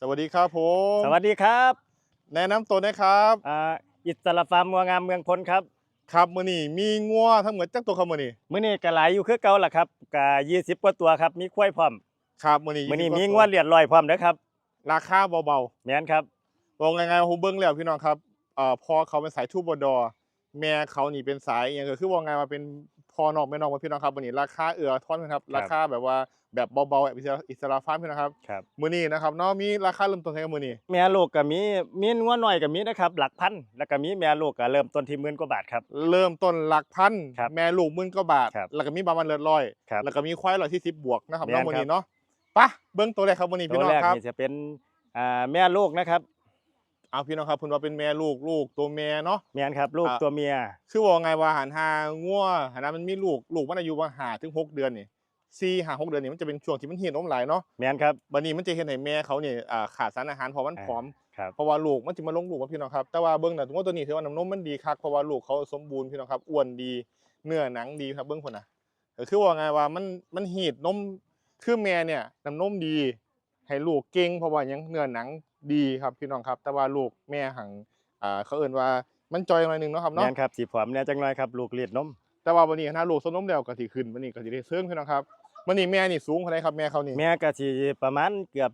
สวัสดีครับผมสวัสดีครับแนะนำตัวนะครับอ่าอิสระฟาร์มงัวงามเมืองพลครับครับมื้อนี้มีงัวทั้งหมดจักตัวครับมื้อนี้มื้อนี้ก็หลายอยู่คือเก่าล่ะครับก็20กว่าตัวครับมีควายพร้อมครับมื้อนี้มื้อนี้20มีกงัวเลียดลอยพร้อมเด้อครับ ราคาเบาแม่นครับๆบอกง่ายๆผมเบิ่งแล้วพี่น้องครับเอ่อพอเขาเป็นสายทูบดอ แม่เขานี่เป็นสายอหยังก็คือว่าไงมาเป็นพอนอกแม่นอกว่าพี่น้องครับมื้อนี้ราคาเอื้อท่อนครับราคาแบบว่าแบบเบาๆแบบอิสระอิสระฟาร์มพี่น้องครับครับ มื้อนี้นะครับเนาะมีราคาเริ่มต้นเท่าไหร่ครับมื้อนี้แม่ลูกก็มีมีงัวน้อยก็มีนะครับ หลักพันแล้วก็มีแม่ลูกก็เริ่มต้นที่หมื่นกว่าบาทครับ เริ่มต้นหลักพันครับแม่ลูกหมื่นกว่าบาท ครับแล้วก็มีบามันเลือดร้อย ครับแล้วก็มีควายร้อยที่สิบบวกนะครับแม่เนาะนมื้อครับนี้เนาะไปะเบิ่งตัวแรกครับมื้อนี้ตัพี่วน้องแรกครับ นี่จะเป็นอ่าแม่ลูกนะครับ เอาพี่น้องครับคุณว่าเป็นแม่ลูกลูกตัวแม่เนาะ แม่นครับ ลูกอ่า ตัวเมีย คือว่าไงว่าหันหางัวหันหามันมีลูกลูกมันอายุว่าหาถึงหกเดือนนี่สี่หาหกเดือนนี่มันจะเป็นช่วงที่มันเหี่ยนมหลายเนาะแม่นครับ บัดนี้มันจะเห็นให้แม่เขาเนี่ยอ่าขาดสารอาหารเพราะมันอ่า ผอม ครับ เพราะว่าลูกมันจะมาลงลูกว่าพี่น้องครับ แต่ว่าเบิ้งน่ะงัวตัวนี้ถือว่าน้ำนมมันดีคักเพราะว่าลูกเขาสมบูรณ์พี่น้องครับอ้วนดีเนื้อหนังดีครับเบิ้งคนน่ะก็คือว่าไงว่ามันมันหีดนมคือแม่เนี่ยน้ำนมดี ให้ลูกเก่งเพราะว่าหยังเนื้อหนัง ดีครับพี่น้องครับ แต่ว่าลูกแม่หังอ่าเขาเอ่นว่ามันจอยหน่อยหนึงเนาะครับเนาะ แม่นครับสีผอมแน่จังน้อยครับลูกเลียดนมแต่ว่าวันนี้ถ้าลูกสมนมแล้วก็สิขึ้นวันนี้ก็สิได้เซิงพี่น้องครับวันนี้แม่นี่สูงเท่าไหร่ครับแม่เขานี่แม่ก็สิประมาณเกือบ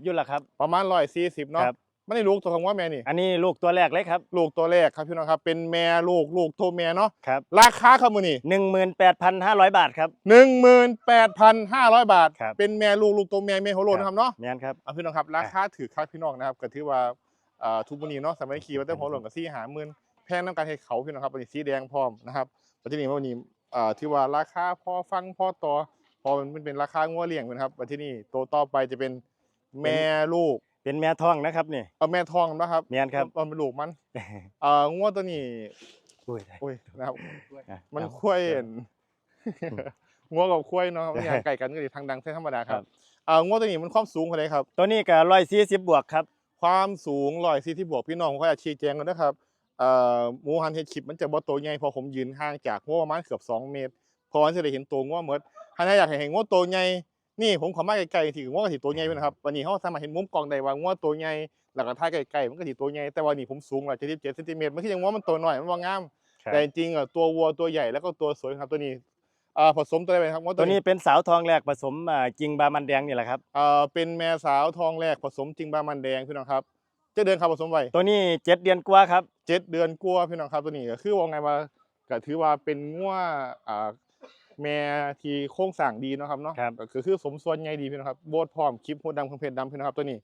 140อยู่ล่ะครับ ประมาณ140เนาะครับ มันนี่ลูกตัวของว่าแม่นี่ อันนี้ลูกตัวแรกเลยครับ ลูกตัวแรกครับพี่น้องครับ เป็นแม่ลูกลูกตัวแม่เนาะ ครับ ราคาครับมื้อนี้18,500บาทครับ18,500บาท ครับ เป็นแม่ลูกลูกตัวแม่แม่โฮโลนะครับเนาะแม่นครับเอาพี่น้องครับ ราคาถือครับพี่น้องนะครับก็ถือว่าเอ่อทุกวันนี้เนาะสมัยขี่วัตเตอร์โฮโลกับซี่หาหมื่นแพงน้ำการให้เขาพี่น้องครับวันนี้สีแดงพร้อมนะครับปัจจุบันวันนี้เอ่อถือว่าราคาพอฟังพอต่อพอมันเป็นราคางัวเลี้ยงนะครับปัจจุบันนี้ตัวต่อไปจะเป็นแม่ลูก เป็นแม่ท้องนะครับนี่ เอาแม่ทองนะครับแม่นครับเอาเป็นลูกมันเอ่องัวตัวนี้อุ้ยโอ้ยนะครับอะมันเอาคุ้ยเห็นงัวกับคุ้ยเนาะครับอย่างไก่กันก็ดีทางดังเส้นธรรมดาคครัรับบเอ่องัวตัวนี้มันความสูงเท่าไหร่ครับ ตัวนี้ก็140บวกครับ ความสูงร้อยสี่ที่บวกพี่น้องผมก็อยากชี้แจงกันนะครับเอ่อหมูหันเฮ็ดคลิปมันจะบ่โตวใหญ่เพอผมยืนห่างจากงัวประมาณเกือบ2เมตรเพอมันจะได้เห็นตัวงัวหมดถ้าอยากให้เห็นงัวตัวใหญ่ นี่ผมขอมาใกล้ๆที่งัวก็สิตัวใหญ่เพิ่นนะครับวันนี้เฮาสามารถเห็นมุมกล้องได้ว่างัวตัวใหญ่แล้วก็ถ่ายใกล้ๆมันก็สิตัวใหญ่แต่ว่านี่ผมสูง177เซนติเมตรมันคือยังงัวมันตัวน้อยมันบ่งามครับแต่จริงๆอะตัววัวตัวใหญ่แล้วก็ตัวสวยครับตัวนี้เอ่อผสมตัวอะไรไปครับงัวตัวนี้เป็นสาวทองแรกผสมอ่ากิ่งบามันแดงนี่แหละครับเอ่อเป็นแม่สาวทองแรกผสมจริงบามันแดงพี่น้องครับจะเดินครับผสมไว้ตัวนี้7เดือนกว่าครับเจ็ดเดือนกลัวาพี่น้องครับตัวนี้ก็คือว่าไงว่าก็ถือว่าเป็นงัวอ่า แม่ที่โครงสร้างดีเนาะครับเนาะครับ ก็คือคือสมส่วนใหญ่ดีพี่น้องครับโบดพร้อมคลิปหัวดำเครื่องเพชรดำพี่น้องครับตัวนี้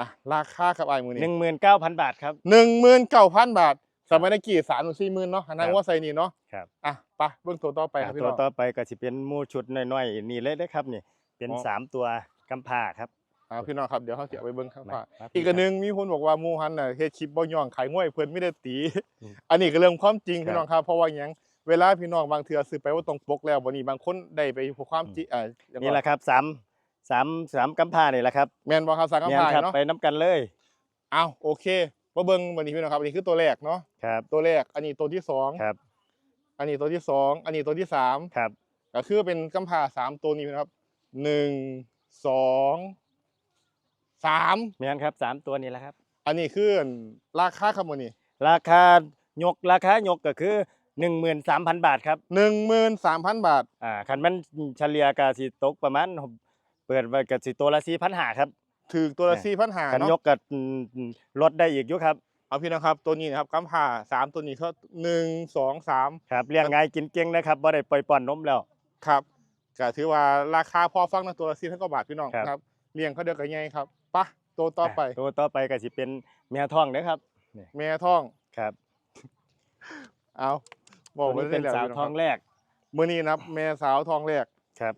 อะราคาครับไอ้ายมือนี้19,000บาทครับหนึ่งหมื่นเก้าพันบาทสมัยนักกี่สามหรือสี่หมื่นเนาะหันหน้าครับว่าใส่นี่เนาะครับอะไปเบื้องตัวต่อไปครับพี่ตัวน้องต่อไปก็สิเป็นหมู่ชุดน้อยๆนี่เลยเด้อครับนี่เป็นอ๋อสามตัวกำพร้าครับอ่าพี่น้องครับเดี๋ยวเขาเสียไปเบิ้งข้างมาฟ้ามาอีกอันหนึงมีคนบอกว่าหมูฮันน่ะเฮ็ดคลิปบ่ย่องขายง่วยเพิ่นไม่ได้ตีอืมอันนี้ก็เรื่องความจริงครับพี่น้องครับเพราะว่าหยัง เวลาพี่น้องบางเทื่อซื้อไปว่าตรงปกแล้ววันนี้บางคนได้ไปพบความจริงอ่าเรียกว่านี่แหละครับสามสามสามกำพร้านี่แหละครับแม่นบ่ครับสังกัแม่นพายครับเนาะไปน้ำกันเลยอ้าวโอเคมาเบิ่งวันนี้พี่น้องครับอันนี้คือตัวแรกเนาะครับตัวแรกอันนี้ตัวที่สองครับ อันนี้ตัวที่สองอันนี้ตัวที่สามครับก็คือเป็นกำพร้าสามตัวนี้นะครับหนึ่งสองสามแม่นครับสามตัวนี่แหละครับ อันนี้คือราคาครับมื้อนี้ราคายกราคายกก็คือ 13,000 บาทครับหนึ่งหมื่นสามพันบาท อ่าคันมันเฉลี่ยก็สิตกประมาณเปิดไว้ก็สิตัวละ4,500ครับถือตัวละเนี่ยสี่พันหาคันเนาะยกก็อืมลดได้อีกอยู่ครับ เอาพี่นะครับ ตัวนี้นะครับกำผ่าสามตัวนี้เขาหนึ่งสองสามครับเลี้ยงง่ายกินเก่งนะครับบ่ได้ปล่อยป้อนนมแล้ว ครับก็ถือว่าราคาพอฟังนะตัวละสี่พันกว่าบาทพี่น้องครับ ครับเลี้ยงเขาเดียวกันไงครับปะตัวต่อไปตัวต่อไปก็สิเป็นแม่ท้องนะครับ แม่ท้อง ครับ เอา บตัอกวไว้นี้เป็นได้แล้วสาวพี่ท้องแรกมื่อนี้นะครับแม่สาวท้องแรกครับ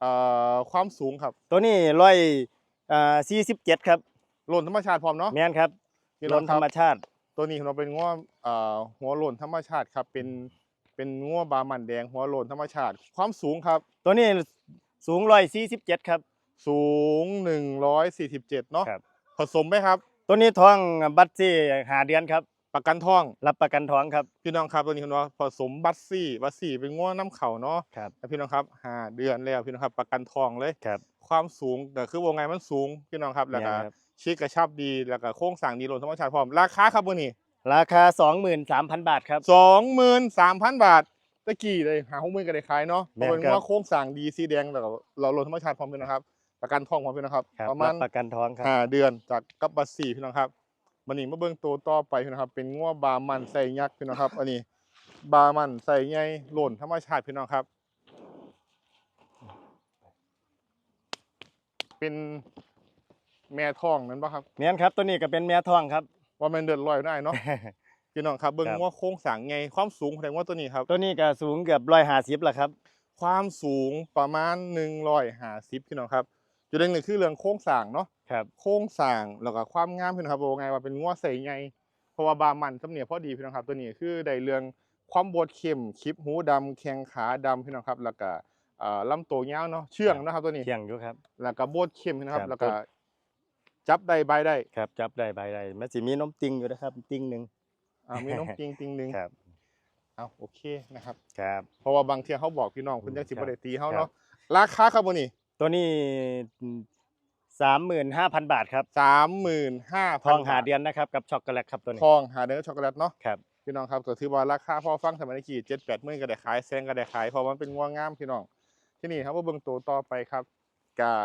เอ่อความสูงครับตัวนี้ร้อยอ่า47ครับหล่นธรรมชาติพร้อมเนาะแม่นครับพี่ล้องนคธรบรมชาติตัวนี้เราเป็นง้อเอ่อหัวโหล่นธรรมชาติครับเป็นเป็นง้อบามันแดงหัวโหล่นธรรมชาติ ความสูงครับ ตัวนี้สูงร้อยสี่สิบเจ็ดครับ สูง 147 เนาะครับ ผสมไหมครับ ตัวนี้ท้องบัตซี่หาเดือนครับ ประกันท้อง รับประกันท้องครับ พี่น้องครับตัวนี้คุณว่าผสมบัตซี่บัตซี่เป็นง้วน้ำเข่าเนาะครับแล้วพี่น้องครับห้าเดือนแล้วพี่น้องครับประกันทองเลยครับความสูงก็คือวงไงมันสูงพี่น้องครับแล้วก็แม่นครับชีกกระชับดีแล้วก็โค้งสั่งดีลนธรรมชาติพร้อมราคาครับมื้อนี้ราคา 23,000 บาทครับสองหมื่นสามพันบาทตะกี้เลยหาหกหมื่นก็ได้ขายเนาะเพแม่ราะนเป็นครับว่าโค้งสั่งดีสีแดงแล้วก็เราลนธรรมชาติพร้อมพี่น้องครับ ประกันทองพร้อมพี่น้องครับครับ ประมารัณบประกันท้องครับห้าเดือนจากกับบัตซี่พี่น้องครับ มันนี่มาเบิ่งตัวต่อไปพี่น้องครับ เป็นง้วบามันใส่ยักษ์พี่น้องครับ อันนี้ บามันใส่ใหญ่หล่นธรรมชาติพี่น้องครับ เป็นแม่ท้องนั้นปะครับเมียนครับ ตัวนี้ก็เป็นแม่ท้องครับว่ามันเดือดลอยได้เนาะพี่น้องครับเบิ่งครับว่าโค้งสร้างไงความสูงแสดงว่าตัวนี้ครับ ตัวนี้ก็สูงเกือบ150ละครับ ความสูงประมาณ150พี่น้องครับจุดเด่นหนึ่งคือเรื่องโค้งสร้างเนาะ ครับโค้งสร้างแล้วก็ความงามพี่น้องครับว่าไงว่าเป็นงัวใส่ไงเพราะว่าบามันสำเนียงพอดีพี่น้องครับ ตัวนี้คือได้เรื่องความบดเข้มคลิปหูดำแข้งขาดำพี่น้องครับ แล้วก็เอ่อลำตัวยาวเนาะเชื่องนะครับตัวนี้เที่ยงอยู่ครับ แล้วก็บดเข้มพี่นะครับครับ แล้วก็จับได้ใบได้ครับจับได้ใบได้มันสิมีน้มติงอยู่นะครับ ติงหนึ่งอ่ามีน้องจริงจริงหนึงครับเอาโอเคนะครับ ครับ เพราะว่าบางเที่ยเขาบอกพี่น้องคุณยังสิครับบ่ได้ตีเขาครับเนาะราคาครับวันนี้ตัวนี้ 35,000 บาทครับสามหมื่นห้าทพันองหาเดือนนะครับกับช็อกโกแลตครับตัวนี้ทองหาเดือนช็อกโกแลตเนาะครับพี่น้องครับก็ถือว่าราคาพอฟังสมัยนี้กี่เจ็ดแปดหมื่นก็ได้ขายแซงก็ได้ขายเพราะมันเป็นงัวงามพี่น้องที่นี่ครับว่าเบิ่งตัวต่อไปครับกับ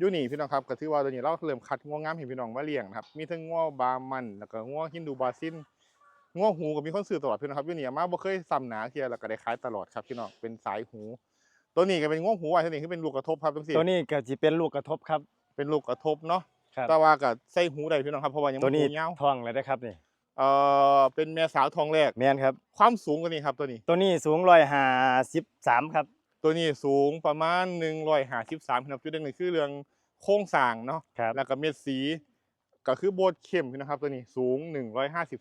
ยูนี่พี่น้องครับก็ถือว่าตัวนี้เราเริ่มคัดงัวงามให้พี่น้องมาเลี้ยงนะครับมีทั้งงัวบามันแล้วก็งัวฮินดูบาซินงัวหูก็มีคนซื้อตลอดพี่น้องครับยูนี่อามาบ่เคยซ้ำหนาเทียแล้วก็ได้ขายตลอดครับพี่น้องเป็นสายหู ตัวนี้ก็เป็นงัวหูไว้ตัวนี้คือเป็นลูกกระทบครับจังซี่ตัวนี้ก็สิเป็นลูกกระทบครับ เป็นลูกกระทบเนาะครับแต่ว่าก็ใส่หูได้พี่น้องครับเพราะว่ายังตัวบ่นี้หูยาวทองเลยนะครับนี่เอ่อเป็นแม่สาวทองแรก แม่นครับ ความสูงตัวนี้ครับตัวนี้ ตัวนี้สูง153ครับ ตัวนี้สูงประมาณ153ครับจุดเด่นหนึ่งคือเรื่องโครงสร้างเนาะ ครับ แล้วก็เม็ดสีก็คือโบดเข้มนะครับ ตัวนี้สูง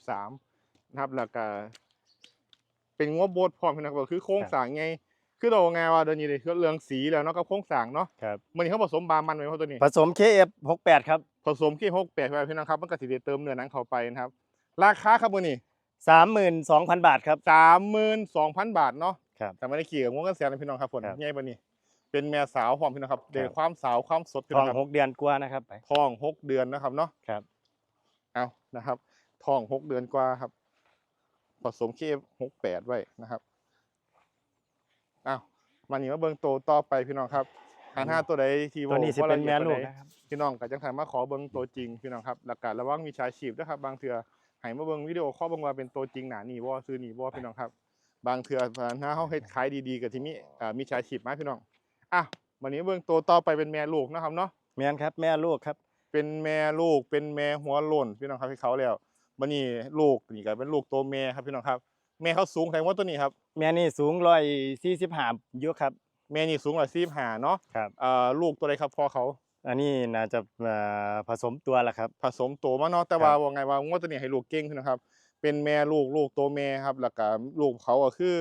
153 นะครับ แล้วก็เป็นงวโบดพร้อมนะครับก็คือโครงสร้างไง คือเราไงว่าตัวนี้เลยคือเรื่องสีแล้วเนาะกับโครงสร้างเนาะครับมันนี้เขาผสมบามันไว้เพราะตัวนี้ ผสม KF68 ครับ ผสมขี้หกแปดไว้พี่น้องครับมันก็สิได้เติมเนื้อหนังเข้าไปนะครับ ราคาครับวันนี้32,000 บาทครับ สามหมื่นสองพันบาทเนาะครับแต่ไม่ได้ขี่กับงวงกันเสียนะพี่น้องครับผลครับใหญ่ปะนี่เป็นแม่สาวพร้อมพี่น้องครับเดครับความสาวความสดพี่ทน้อองงครับหกเดือนกว่านะครับไป ท้องหกเดือนนะครับเนาะครับ เอานะครับท้องหกเดือนกว่าครับ ผสมเคหกแปดไว้นะครับเอา มานี่มาเบิ่งโตวต่อไปพี่น้องครับหันห้าตัวใดที่ตัวนี้สิเป็นแม่ลูกว่าละอียดปานใดนะครับพี่น้องก็จังถามมาขอเบิ่งตัวจริงพี่น้องครับหลักการระวังมีชาชีพด้วยครับ บางเทื่อให้มาเบิ่งวิดีโอข้อลเบิ่งว่าเป็นตัวจริงหนานี่บ่ซื้อนี่บ่พี่น้องครับ บางเทื่อถ้าเฮาเฮ็ดขายดีๆก็ที่มีอ่ามีชาชีพมาพี่น้องอะวันนี้เบิ่งตัวต่อไปเป็นแม่ลูกนะครับเนาะแม่นครับ แม่ลูกครับ เป็นแม่ลูกเป็นแม่หัวโล้นพี่น้องครับให้เขาแล้ววันนี้ลูกนี่ก็เป็นลูกตัวแม่ครับพี่น้องครับ แม่เขาสูงแสดงว่าตัวนี้ครับ แม่นี่สูง145อยู่ครับ แม่นี่สูงกว่า45เนาะครับเอ่อลูกตัวใดครับพ่อเขา อันนี้น่าจะเอ่อผสมตัวละครับ ผสมโตมาเนาะแต่ครับว่าว่าไงว่างวดตัวนี้ให้ลูกเก่งขึ้นนะครับ เป็นแม่ลูกลูกตัวแม่ครับแล้วก็ลูกเขาก็คือ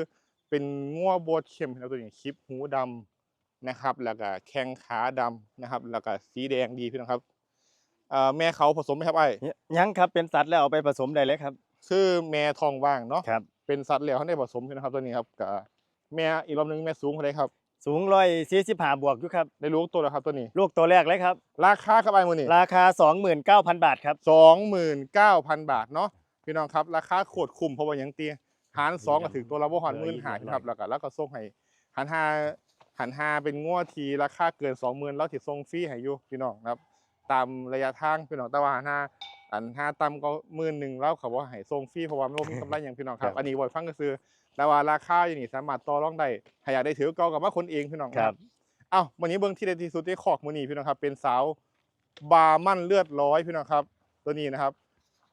เป็นงัวโบดเข้มครับตัวนี้คลิปหูดำนะครับ แล้วก็แข้งขาดำนะครับ แล้วก็สีแดงดีพี่น้องครับเอ่อแม่เขาผสมไหมครับไอ้ยังครับเป็นสัตว์แล้วเอาไปผสมได้เลยครับ คือแม่ทองว่างเนาะครับ เป็นสัตว์เหลวเขาได้ผสมพี่นะครับตัวนี้ครับกับแม่อีกรอบหนึงแม่สูงเท่าไหรครับ สูง145บวกอยู่ครับ ได้รู้ตัวแล้วครับตัวนี้ ลูกตัวแรกเลยครับ ราคาครับไอ้มือนี่ราคา 29,000 บาทครับ สองหมื่นเก้าพันบาทเนาะพี่น้องครับราคาโคตรคุ้มเพราะว่าหยังเตียหารสองก็ถึงตัวละบ่หอนหมื่นหาครับแล้วก็แล้วก็ส่งให้หันห้าหันห้าเป็นงวดทีราคาเกินสองหมื่นแล้วถิส่งฟรีให้อยู่พี่น้องนะครับ ตามระยะทางพี่น้องแต่ว่าหันห้า อันห้าต่ำก็หมื่นหนึ่งแล้วเขาบอกให้ส่งฟรีเพราะว่าไม่มีกำไรอย่างพี่น้องครับครับอันนี้บ่อยฟังก็คือแต่ว่าราคาอยู่นี่สามารถต่อรองได้ถ้าอยากได้ถือเก่ากับว่าคนเองพี่น้องครับ เอ้าวันนี้เบิ่งที่เด็ดที่สุดที่คอกมือนี้พี่น้องครับ เป็นสาวบาร์มั่นเลือดร้อยพี่น้องครับ ตัวนี้นะครับ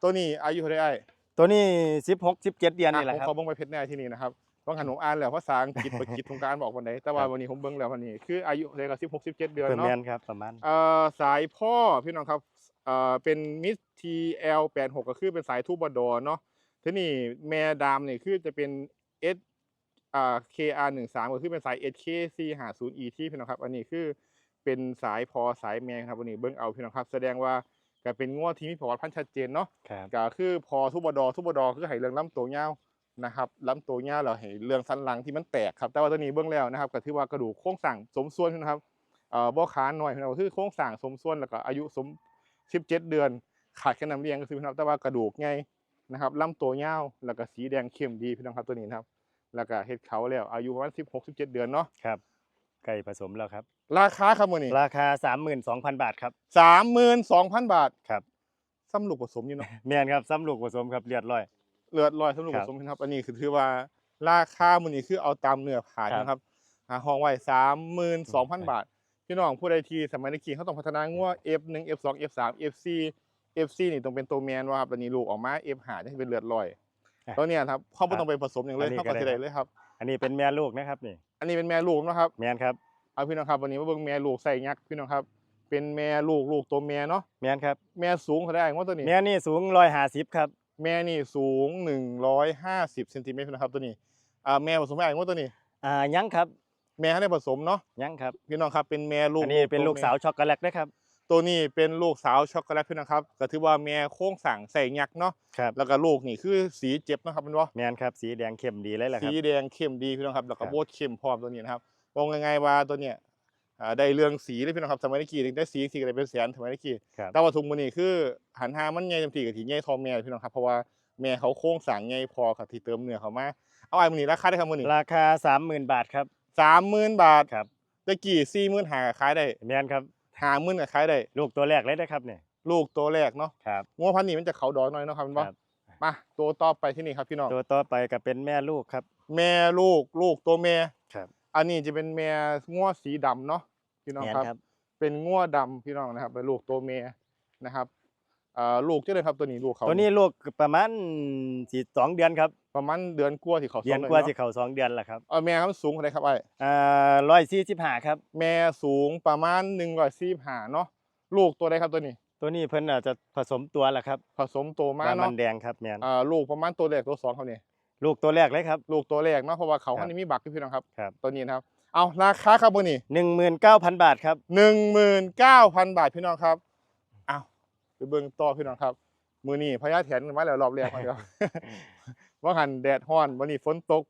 ตัวนี้อายุเท่าไหร่ไอ้ ตัวนี้16 17เดือนนี่แหละผมครับขอเบิ่งไปเพชรแน่ที่นี่นะครับต้องหันผมอ่านแล้วภาษาอังกฤษประกิจของการบอกวันไหนแต่ว่าครับ วันนี้ผมเบิ่งแล้ววันนี้ คืออายุเท่าไหร่กับสิบหกสิบเจ็ดเดือนเพิ่นเนาะแม่นครับประมาณ เอ่อสายพ่อพี่น้องครับ เอ่อเป็นมิสทีเอลแปดหกก็คือเป็นสายทูบดอเนาะทีนี้แม่ดามเนี่ยคือจะเป็นเอสอ่า KR หนึ่งสามก็คือเป็นสาย SKC หาศูนย์ E ที่พี่น้องครับ อันนี้คือเป็นสายพอสายแม่ครับวันนี้เบิ้งเอาพี่น้องครับ แสดงว่าก็เป็นงัวที่มีประวัติพันธุ์ชัดเจนเนาะครับก็คือพอทุบดอทุบดอคือให้เรื่องลำตัวยาวนะครับลำตัวยาวแล้วให้เรื่องสันหลังที่มันแตกครับแต่ว่าตัวนี้เบื้องแล้วนะครับก็ถือว่ากระดูกโครงสร้างสมส่วนนะครับเอ่อบ่ขาหน่อยนะครับคือโครงสร้างสมส่วนแล้วก็อายุสม 17 เดือน ขาดแค่น้ำเลี้ยงก็คือพี่น้องแต่ว่ากระดูกใหญ่นะครับลำตัวยาวแล้วก็สีแดงเข้มดีพี่น้องครับตัวนี้นะครับ แล้วก็เฮ็ดเขาแล้วอายุประมาณ16 17 เดือนเนาะครับไก่ผสมแล้วครับ ราคาครับมื้อนี้ราคา 32,000 บาทครับ32,000 บาทครับซ้ำลูกผสมอยู่เนาะแม่นครับซ้ำลูกผสมครับเรียบร้อยเลือดลอยสำหรับคผรับสมนะครับอันนี้คือถือว่าราคามันนี่คือเอาตามเนื้อผ่านครับนะครับหาห้องไว้สามหมื่นสองพันครับบาท พี่น้องผู้ใดที่สมัยตะกี้เขาต้องพัฒนางัว F1 F2 F3 FC FC นี่ต้องเป็นตัวแมนว่าครับอันนี้ลูกออกมา F หาจะเป็นเลือดลอยอะตัวเนี้ยครับเขาไม่ต้องไปผสมอย่างเลยอันนี้เขาก็ก็ได้จะได้เลยครับ อันนี้เป็นแม่ลูกนะครับนี่ อันนี้เป็นแม่ลูกนะครับ แม่นครับเอาพี่น้องครับวันนี้มาเบิ่งแม่ลูกใส่ยักษ์พี่น้องครับ เป็นแม่ลูกลูกตัวแม่เนาะแม่นครับแม่สูงเขาได้ว่าตัวนี้แม่นี่สูง150ครับแม่นี่สูง150เซนติเมตรนะครับตัวนี้อ่าแม่ผสมได้ว่าตัวนี้อ่ายังครับ แม่ให้ได้ผสมเนาะยังครับพี่น้องครับเป็นแม่ลูกอันนี้เป็นตัลูกสาวช็อกโกแลตนะครับตัวนี้เป็นลูกสาวช็อกโกแลตพี่น้องครับก็ถือว่าแม่โค้งสั่งใส่ยักษ์เนาะครับแล้วก็ลูกนี่คือสีเจ็บนะครับเป็นว่าแม่นครับสีแดงเข้มดีเลยแหละคสีรับแดงเข้มดีพี่น้องครับแล้วก็ครับโบดเข้มพร้อมตัวนี้นะครับมองยังไงว่าตัวเนี้ยอ่าได้เรื่องสีเลยพี่น้องครับสมัยตะกี้ได้สีสีก็ได้เป็นแสนสมัยตะกี้ครับแต่ว่าทุกมื้อนี้คือหันหามันใหญ่เต็มที่กับที่ใหญ่เทอแม่พี่น้องครับเพราะว่าแม่เขาโค้งสั่งใหญ่พอกับที่เติมเนื้อเขามาเอาไอ้มื้อนี้ราคาได้ครับมื้อนี้ราคา30,000บาทครับ 30,000บาทครับตะกี้40,000หาก็ขายได้แม่นครับ50,000ก็ขายได้ลูกตัวแรกเลยนะครับเนี่ยลูกตัวแรกเนาะครับงัวพันธุ์นี้มันจะเขาดอนหน่อยเนาะครับมันบ่ครับมาตัวต่อไปที่นี่ครับพี่น้องตัวต่อไปก็เป็นแม่ลูกครับ แม่ลูกลูกตัวแม่ครับ อันนี้จะเป็นแม่งัวสีดำเนาะพี่น้องแม่นครับครับ เป็นงัวดำพี่น้องนะครับเป็นลูกตัวแม่นะครับ อ่าลูกเจ้าเลยครับตัวนี้ลูกเขาตัวนี้ลูกประมาณสิสองเดือนครับประมาณเดือนกว่าที่เขาเดือนส่งกว่าลสิเนาะเข้าสองเดือนแล้วครับเอาแม่เขาสูงเท่าไหรครับไอ้อ่าร้อยสี่สิบห้าครับ แม่สูงประมาณหนึ่งร้อยสี่ห้าเนาะลูกตัวใดครับตัวนี้ ตัวนี้เพิ่นอาจจะผสมตัวแล้วครับ ผสมตัวมาปลามัเนาะนแดงครับแม่นอ่าลูกประมาณตัวแรกตัวสองเขาเนี่ยลูกตัวแรกเลยครับ ลูกตัวแรกเนาะเพราะว่าเขาครับเขานี่มีบักอยู่พี่น้องครับครับตัวนี้นะครับเอาราคาครับตัวนี้หนึ่งหมื่นเก้าพันบาทครับหนึ่งหมื่นเก้าพันบาทพี่น้องครับอ้าวไป เบิ่งต่อพี่น้องครับ มือนี้พญาแถนมาแล้วรอบแรกมาแล้วว่าหันแดดฮ้อนวันนี้ฝนตก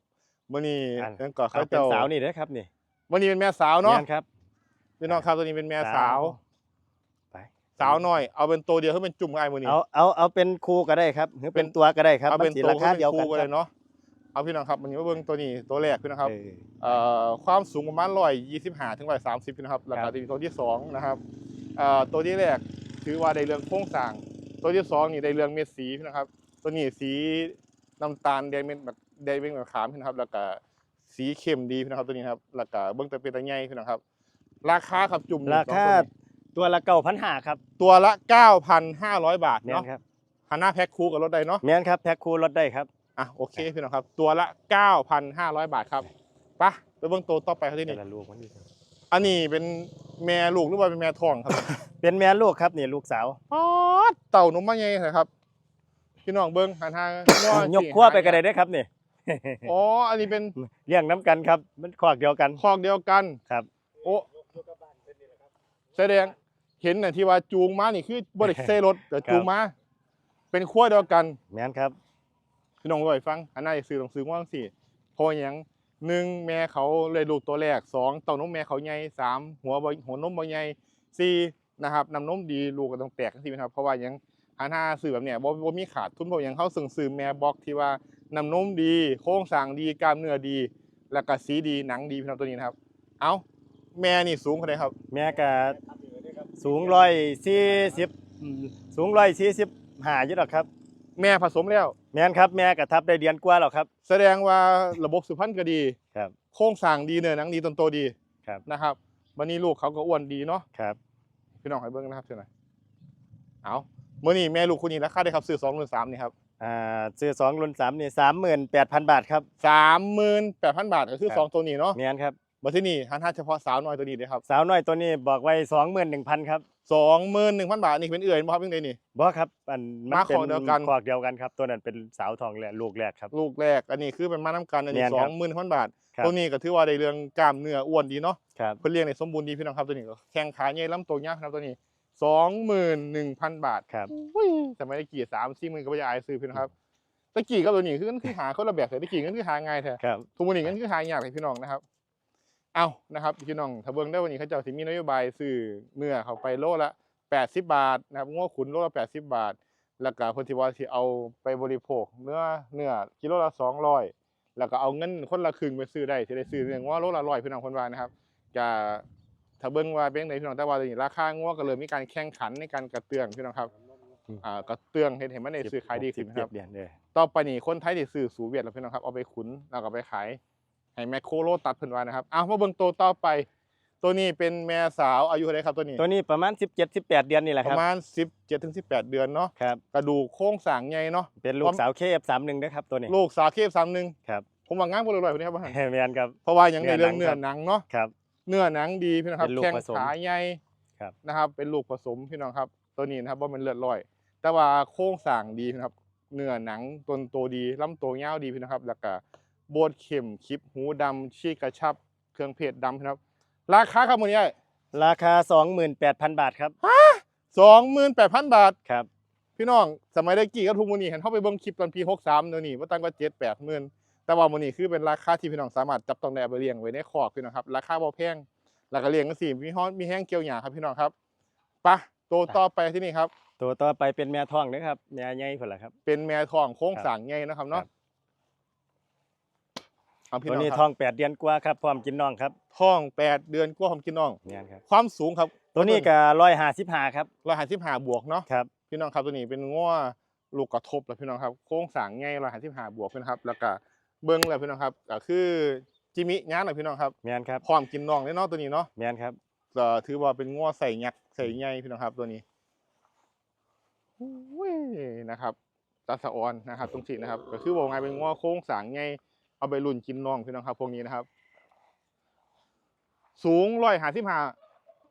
มื้อนี้อันนั่นก็เอาเขาเป็นเจ้าสาวนี่เด้อครับนี่วันนี้เป็นแม่สาวเนาะแม่นครับพี่น้องครับตัวนี้เป็นแม่สาวไปสาวน้อยเอาเป็นตัวเดียวให้เป็นจุ่มไอ้มื้อนี้เอาเอาเอาเป็นคู่ก็ได้ครับหรือเป็นตัวก็ได้ครับเอาเป็นมัสิตัวราคาให้เดียวเป็นกันคู่คเลรับยเนาะเอาพี่น้องครับวันนี้มาเบิ่งตัวนี้ตัวแรกพี่น้องครับเออเอ่อความสูงประมาณ125ถึง130พี่นะครับแล้วคก็รับตัวที่สองนะครับเอ่อตัวที่แรก ถือว่าได้เรื่องโครงสร้าง ตัวที่สองนี่ได้เรื่องเม็ดสีพี่นะครับ ตัวนี้สีน้ำตาลแดงเป็นแบบแดงเป็นแบบขามพี่นะครับ แล้วก็สีเข้มดีพี่นะครับตัวนี้นะครับแล้วก็เบื้องต้นเป็นตะไงพี่นะครับ ราคาครับจุ่มราคาสองตัวละเก้าพันห้าครับ ตัวละ9,500บาทแม่นเนาะครับหันหน้าแพ็คคู่กับรถได้เนาะแม่นครับแพ็คคู่ลดได้ครับอะโอเคพี่น้องครับ ตัวละ9,500บาทครับไปะไปเบื้องตัวต่อไปครับที่แต่นี่ละลูกมันนี่อันนี้เป็น แม่ลูกหรือว่าเป็นแม่ทองครับ เป็นแม่ลูกครับนี่ลูกสาวป๊อดเต่านุ่มมาไงครับพี่น้องเบิ้งหันทางง้อยกขั้วไปก็ได้เด้อครับนี่อ๋ออันนี้เป็นเลี้ยงน้ำกันครับ มันคอกเดียวกันคอกเดียวกันครับ โอ้แสดงเห็นน่ะที่ว่าจูงมานี่คือบริเซรถแต่จูงมาเป็นขั้วเดียวกันแม่นครับพี่น้องบ่อยฟังอันนั้นซื้อต้องซื้อว่าจังซี่เพราะหยัง หนึ่งแม่เขาเลยลูกตัวแรกสองเต่านมแม่เขาใหญ่สามหัวบ่หัวนมบ่ใหญ่สี่นะครับน้ำนมดีลูกก็ต้องแตกจังซี่นะครับเพราะว่ายังหันหาซื้อแบบเนี้ยบ่บ่มีขาดทุนเพราะยังเขาซึ่งซื้อแม่บอกที่ว่าน้ำนมดีโครงสร้างดีกล้ามเนื้อดี แล้วก็สีดีหนังดีพี่น้องตัวนี้นะครับ เอ้าแม่นี่สูงเท่าไหร่ครับ แม่ก็สูงร้อยสี่สิบสูงร้อยสี่สิบห้าอยู่หรอกครับ แม่ผสมแล้ว แม่นครับแม่กระทับได้เดือนกว่าแล้วครับ แสดงว่าระบบสืบพันธุ์ก็ดีครับ โครงสร้างดีเนื้อหนังดีต้นโตดีครับ นะครับวันนี้ลูกเขาก็อ้วนดีเนาะครับพี่น้องให้เบิ่งนะครับเชิญหน่อยเอาเมื่อนี้แม่ลูกคุณนี่ราคาได้ครับซื้อสองหรือสามนี่ครับอ่าซื้อสองรุ่นสามนี่สามหมื่นแปดพันบาทครับสามหมื่นแปดพันบาทก็คือครับสองตัวนี้เนาะแม่นครับ มาที่นี่หันห้าเฉพาะสาวน้อยตัวนี้เลยครับสาวน้อยตัวนี้บอกไว้สองหมื่นหนึ่งพันครับสองหมื่นหนึ่งพันบาทนี่เป็นเอื่อยบ่ครับยังไงนี่บ่ครับอันมันมาเป็นคอกเดียวกันคอกเดียวกันครับตัวนั้นเป็นสาวทองแหละลูกแรกครับ ลูกแรกอันนี้คือเป็นมาน้ำกันอันนี้แม่นสคอรังบหมื่นพันบาทครับตัวนี้ก็ถือว่าได้เรื่องกล้ามเนื้ออ้วนดีเนาะครับเพื่อเลี้ยงในสมบูรณ์ดีพี่น้องครับตัวนี้ก็แข้งขาใหญ่ลำตัวเนี้ยครับตัวนี้สองหมื่นหนึ่งพันบาทครับอุ้ยสมัยตะกี้สามสี่หมื่นก็ไม่อยากอายซื้อพี่น้องครับตะกี้กับตัวนี้คือมันคือหาคนละแบบแต่ตะกี้มันคือหาง่ายแท้ครับทุกวันนี้มันคือหายากเลยพี่น้องนะครับ เอานะครับพี่น้องถ้าเบิ่งได้วันนี้เขาเจ้าสิมีนโยบายซื้อเนื้อเขาไปโลละ 80 บาทนะครับง้อขุนโลละ 80 บาท แล้วก็เพิ่นสิว่าสิเอาไปบริโภค เนื้อเนื้อกิโลละ 200 แล้วก็เอาเงินคนละครึ่งไปซื้อได้สิได้ซื้อเนื้อง้อโลละ100พี่น้องเพิ่นว่านะครับจะถ้าเบิ่งว่าเป็นไดพี่น้องแต่ว่าตอนนี้ราคาง้อก็เริ่มมีการแข่งขันในการกระเตื้องพี่น้องครับอ่ากระเตื้องเฮ็ดให้มันได้ซื้อขายดีขึ้นนะครับเดือนเลยต่อไปนี่คนไทยที่ซื้อสูเวียดแล้วพี่น้องครับเอาไปขุนแล้วก็ไปขาย ให้แมคโครโลตัดเพิ่นว่านะครับเอามาเบิ่งตัวต่อไป ตัวนี้เป็นแม่สาวอายุเท่าไหรครับตัวนี้ ตัวนี้ประมาณ 17 18 เดือนนี่แหละปครับ ระมาณ 17ถึง18 เดือนเนาะครับ กระดูกโค้งสร้างใหญ่เนาะ เป็นลูควากมสาว KF31 นะครับตัวนี้ ลูกสาวเคฟ31ครับ ผมว่างามบ่เลยๆคนนี้ครับว่าหั่นแมนครับ เพราะว่าอย่างในเนื้อเรื่องหนังเนื้อครับหนังเนาะ ครับ เนื้อหนังดีพี่น้องครับเป็นลูกแข้งผสมขาใหญ่ครับนะครับ เป็นลูกผสมพี่น้องครับ ตัวนี้นะครับบ่แม่นเลือดลอย แต่ว่าโครงสร้างดีนะครับ เนื้อหนังต้นโตดีลำตัวยาวดีพี่นะครับ แล้วก็ โบดเข็มคลิปหูดำชีกกระชับ เครื่องเพชรดำพี่นะครับ ราคาครับมื้อนี้ราคา 28,000 บาทครับ28,000บาท ครับ พี่น้องสมัยได้กี่ก็ทุกมื้อนี้เห็นเข้าไปเบิ่งคลิปตอนปี63เดี๋ยวนี้บ่ต่างกว่า7 8หมื่นแต่ว่ามื้อนี้คือเป็นราคาที่พี่น้องสามารถจับต้องได้เอาไปเลี้ยงไว้ในคอกพี่น้องครับ ราคาบ่แพงแล้วก็เลี้ยงจังซี่มีฮ้อนมีแห้งเกี่ยวหญ้าครับพี่น้องครับไปะตัวต่อไปที่นี่ครับ ตัวต่อไปเป็นแม่ท้องนะครับแม่ใหญ่พุ่นล่ะครับ เป็นแม่ทองโค้งครับสร้างใหญ่นะครับเนาะครับ เอาพี่ตัวน้องนี้คท้รัอบง8เดือนกว่าครับพร้อมกินน้องครับท้องแปดเดือนกว่าผมกินน้องแม่นครับ ความสูงครับตัวนี้ก็155ครับร้อยห้าสิบห้าบวกเนาะครับ พี่น้องครับตัวนี้เป็นง้อลูกกระทบแล้วพี่น้องครับโค้งสร้างใหญ่ร้อยห้าสิบห้าบวกพี่น้องครับ แล้วก็เบิ้งแล้วพี่น้องครับก็คือจิมิย้านหน่อยพี่น้องครับแม่นครับพร้อมกินน้องแน่นอนตัวนี้เนาะแม่นครับก็ถือว่าเป็นง้อใส่ยักษ์ใส่ใหญ่พี่น้องครับตัวนี้อุ้ยนะครับตาสะออนนะครับตรงสีนะครับ ก็คือบอกไงเป็นง้อโค้งสร้างใหญ่ เอาไปรุ่นกินน้องพี่น้องครับ พวกนี้นะครับ สูงร้อยห้าสิบห้า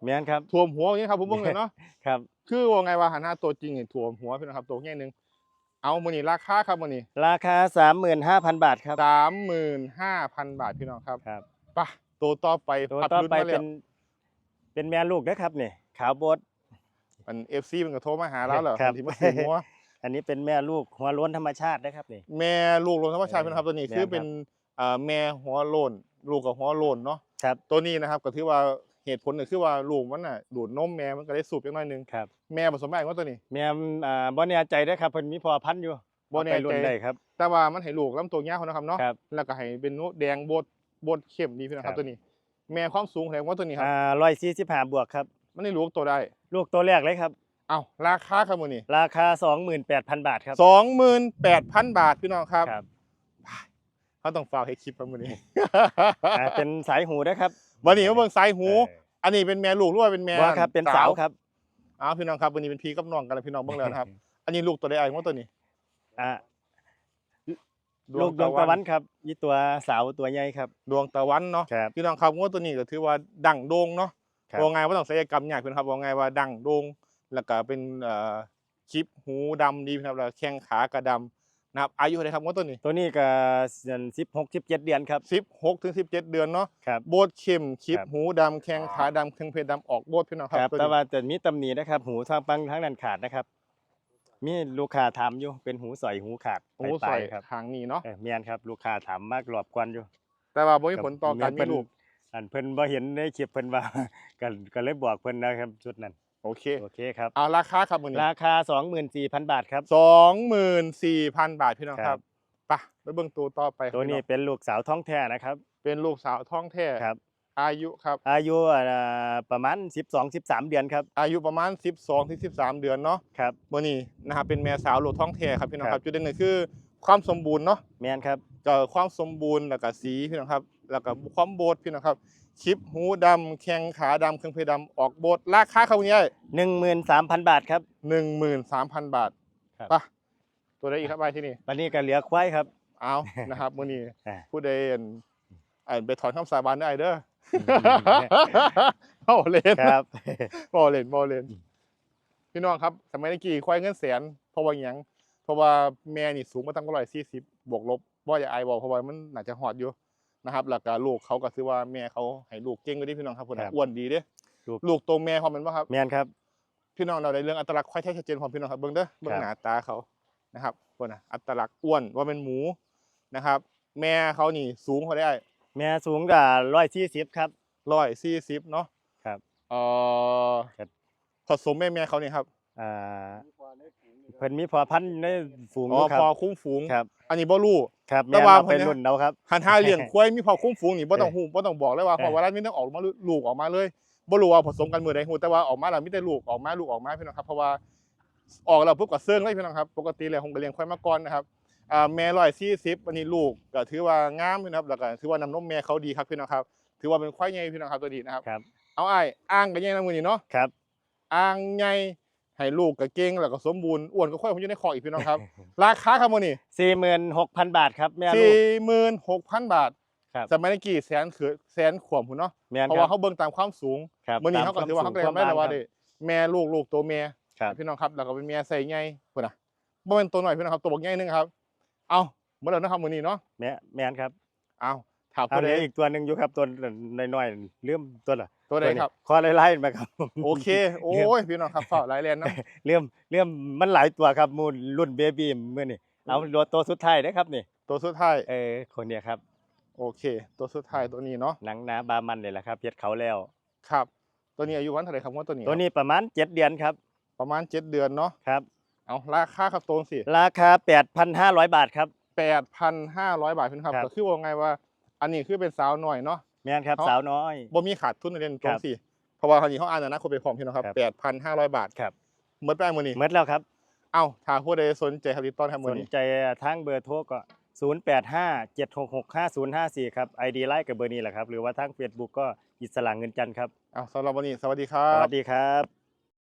แม่นครับท่วมหัวอย่างนี้ครับผมเบิ่งเลยเนาะครับ คือว่าไงว่าหันหน้าตัวจริงเห็นถ่วมหัวพี่น้องครับตัวแง่หนึงเอามือนี่ราคาครับมือนี่ราคา35,000บาทครับสามหมื่นห้าพันบาทพี่น้องครับครับไปะตัวต่อไปตัวพับต่อรุ่นไปมาแล้เป็วนเป็นแม่ลูกนะครับนี่ขาวโบดมันเอฟซีมันก็โทรมาหาเราเหรอครับที่มาซื้อหัว อันนี้เป็นแม่ลูกหัวโล้นธรรมชาตินะครับนี่ แม่ลูกลงธรรมชาติพี่น้องครับตัวนี้แม่คือครับเป็นอ่าแม่หัวโลนลูกกับหัวโลนเนาะครับ ตัวนี้นะครับก็ถือว่าเหตุผลก็คือว่าลูกมันน่ะดูดนมแม่มันก็ได้สูบจักหน่อยหนึงครับ แม่ผสมแม่ว่าตัวนี้แม่อ่าบ่แน่ใจเด้อครับเพิ่นมีพอพันธุ์อยู่บ่แน่ใจเอาไปรุ่นได้ครับ แต่ว่ามันให้ลูกลำตัวยาวนะครับเนาะครับแล้วก็ให้เป็นนูแดงโบดโบดเข้มดีพี่น้องคครัรับบ ตัวนี้ แม่ความสูงแรงว่าตัวนี้ครับอ่า145บวกครับ มันได้ลูกตัวได้ ลูกตัวแรกเลยครับ เอ้าราคาครับมือนี้ราคา 28,000 บาทครับ สองหมื่นแปดพันบาทพี่น้องครับครับเขาต้องฝากให้คลิปครับมือนี้ อ่าเป็นสายหูนะครับวันนี้มาเบิ่งสายหู เอออันนี้เป็นแม่ลูกหรือว่าเป็นแม่บ่ครับเป็นสาวครับอ้าวพี่น้องครับวันนี้เป็นพี่กับน้องกันแล้วพี่น้องเบิ่งแล้วนะครับ อันนี้ลูกตัวได้ไอ้ว่าตัวนี้อ่าลูกดวงตะวันครับยี่ตัวสาวตัวใหญ่ครับดวงตะวันเนาะครับ พี่น้องครับงวดตัวนี้ก็ถือว่าดั่งโด่งเนาะครับ ว่าไงว่าต้องศัลยกรรมยากเพิ่นครับว่าไงว่าดั่งโด่ง แล้วก็เป็นเอ่อคลิปหูดำดีครับแล้วแข้งขากระดำนะครับอายุเท่าไหร่ครับงวดตัวนี้ตัวนี้ก็สิบหกสิบเจ็ดเดือนครับ 16ถึง17 เดือนเนาะครับโบดเข้มคลิปครับ หูดำแข้งขาดำเครื่องเพชรดำออกโบดพี่น้องคครัรับบตัวแต่นี้ว่าจะมีตำหนินะครับ หูทางปังทั้งนั้นขาดนะครับ มีลูกค้าถามอยู่เป็นหูสอยหูขาดโอ้ปใส่ลายๆครับทางนี้เนาะเออเมียนครับ ลูกค้าถามมากรอบกวนอยู่ แต่ว่าบ่มีผลต่อการเพิ่มีนลูก อันเพิ่นบ่เห็นในคลิปเพิ่นว่า ก็ก็เลยบอกเพิ่นนะครับชุดนั้น โอเคโอเคครับ เอาราคาครับมื้อนี้ราคา 24,000 บาทครับ 24,000 บาทพี่น้องครับไปไปเบิ่งตัวต่อไปครับตัวนี้พี่องเป็นลูกสาวท้องแท้นะครับ เป็นลูกสาวท้องแท้ครับ อายุครับ อายุอ่าประมาณ 12-13 เดือนครับ อายุประมาณ 12ถึง13 เดือนเนาะครับมื้อนี้นะครับเป็นแม่สาวลูกท้องแท้ครับพี่น้องคครัรับบจุดเด่นก็คือความสมบูรณ์เนาะแม่นครับก็ความสมบูรณ์แล้วก็สีพี่น้องครับ แล้วก็ความโบดพี่น้องครับคลิปหูดำแข้งขาดำเครื่องเพชรดำออกโบดราคาเขาเนี่ย13,000บาทครับหนึ่งหมื่นสามพันบาทครับไปะตัวใดอีกครับไปที่นี่วันนี้ก็เหลือควายครับเอานะครับมื้อนี้อ่าผู้ใดอั่นอ่านไปถอนคำสาบานได้เด้ออืมบ่เล่นครับบ่เล่นบ่เล่นพี่น้องครับสมัยนี้กี่ควายเงินแสนเพราะว่าหยังเพราะว่าแม่นี่สูงมาตั้งร้อยสี่สิบบวกลบบ่อย่าอายบอกเพราะว่ามันน่าจะฮอดอยู่ นะครับแล้วก็ลูกเขาก็คือว่าแม่เขาให้ลูกเก่งกว่านี้พี่น้องครับพุ่นครัน่ะบอ้วนดีเด้ลูก ลูกตัวแม่พร้อมแม่นบ่ครับแม่นครับ พี่น้องเราได้เรื่องอัตลักษณ์ควายไทยชัดเจนของพี่น้องครับเบิ่งเด้อเบิ่งครับหน้าตาเขานะครับคนน่ะอัตลักษณ์อ้วนว่าเป็นหมูนะครับ แม่เขานี่สูงเขาได้ แม่สูงกับร้อยสี่สิบครับร้อยสี่สิบเนาะครับเอ่อครับผสมแม่แม่เขานี่ครับอ่าเพิ่นมีพอพันธุ์ในฝูงอ๋ออยู่ครับพอคุ้มฝูงครับ อันนี้บ่รู้ครับแต่แม่ว่าเราไปเพิ่นเนี่ยรุ่นเราครับหันห้าเลี้ยงควายมีพอคุ้มฝูงนี่บ่ต้องเออฮู้บ่ต้องบอกเลยว่าเออพอเวลามีต้องออกมาลูกออกมาเลยบ่รู้ว่าผสมกันมื้อใดฮู้แต่ว่าออกมาแล้วมีแต่ลูกออกมาลูกออกมาพี่น้องครับเพราะว่าออกแล้วปุ๊บก็เซิงเลยพี่น้องครับ ปกติแล้วผมก็เลี้ยงควายมาก่อนนะครับอ่าแม่140อันนี้ลูกก็ถือว่างามพี่นะครับแล้วก็ถือว่าน้ำนมแม่เขาดีครับพี่น้องครับ ถือว่าเป็นควายใหญ่พี่น้องครับตัวนี้นะครับครับ เอาอ้ายอ้างกันใหญ่นะมื้อนี้เนาะครับอ้างใหญ่ ให้ลูกก็เก่งแล้วก็สมบูรณ์อ้วนก็ควายผมอยู่ในคอกอีกพี่น้องครับ ราคาครับมื้อนี้สี่หมื่นหกพันบาทครับแม่ลูสี่กหมื่นหกพันบาทครับสมัยกี้แสนคือแสนขวบพุ่นเนาะแม่นเพราะครัว่าบเขาเบิ่งตามความสูงครับมื้อนี้ตเขาก็ถือว่าเขาสูก็งได้ได้แล้วว่าคได้รับแม่ลูกลูกตัวแม่ครับพี่น้องครับแล้วก็เป็นแม่ใส่ใหญ่พุ่นน่ะบ่เป็นตัวหน่อยพี่น้องครับตัวบักใหญ่หนึงครับ เอาหมดแล้วนะครับมื้อนี้เนาะแม่แม่นครับเอาถามเอาผู้เหใดลืออีกตัวหนึ่งอยู่ครับตัวน้อยๆเลื่อมตัวละ ตัวใดครับคอไล่ๆมาครับ โอเค โอ้ยพี่น้องครับฝากหลายแลนด์นะเลื่อมเลื่อมมันหลายตัวครับมูลรุ่นเบบี้มื้อนี่เอาตัวตัวสุดท้ายนะครับนี่ ตัวสุดท้ายเออคนเนี้ยครับ โอเค ตัวสุดท้ายตัวนี้เนาะหนังหนาบามันเลยแหละครับเฮ็ดเขาแล้วครับ ตัวนี้อายุวันเท่าไหร่ครับว่าตัวนี้ตัวนี้ประมาณเจ็ดเดือนครับ ประมาณ7เดือนเนาะครับเอาราคาครับตรงสิราคา8,500บาทครับ8,500บาทพี่น้องครับครับก็คือว่าไงว่า อันนี้คือเป็นสาวหน่อยเนาะ แม่นครับเขาสาวน้อย บ่มีขาดทุนในเรื่องตครรังบสิเพราะว่าคราวนี้เขาอ่านอนะคนไปพร้อมพี่น้องครับครับ แปดพันห้าร้อยบาทครับเมื่อแป้งมือนี้หมดแล้วครับ เอ้าถ้าผู้ใดสนใจครับติดต่อทางมืสอนนี้ใจทางเบอร์โทรก็ 0857665054 ครับ ID ไลน์กับเบอร์นี้แหละครับ หรือว่าทาง Facebook ก็อิสระเงินจันทร์ครับ เอ้าสำหรับวันนี้สวัสดีครัสบ วัสดีครับ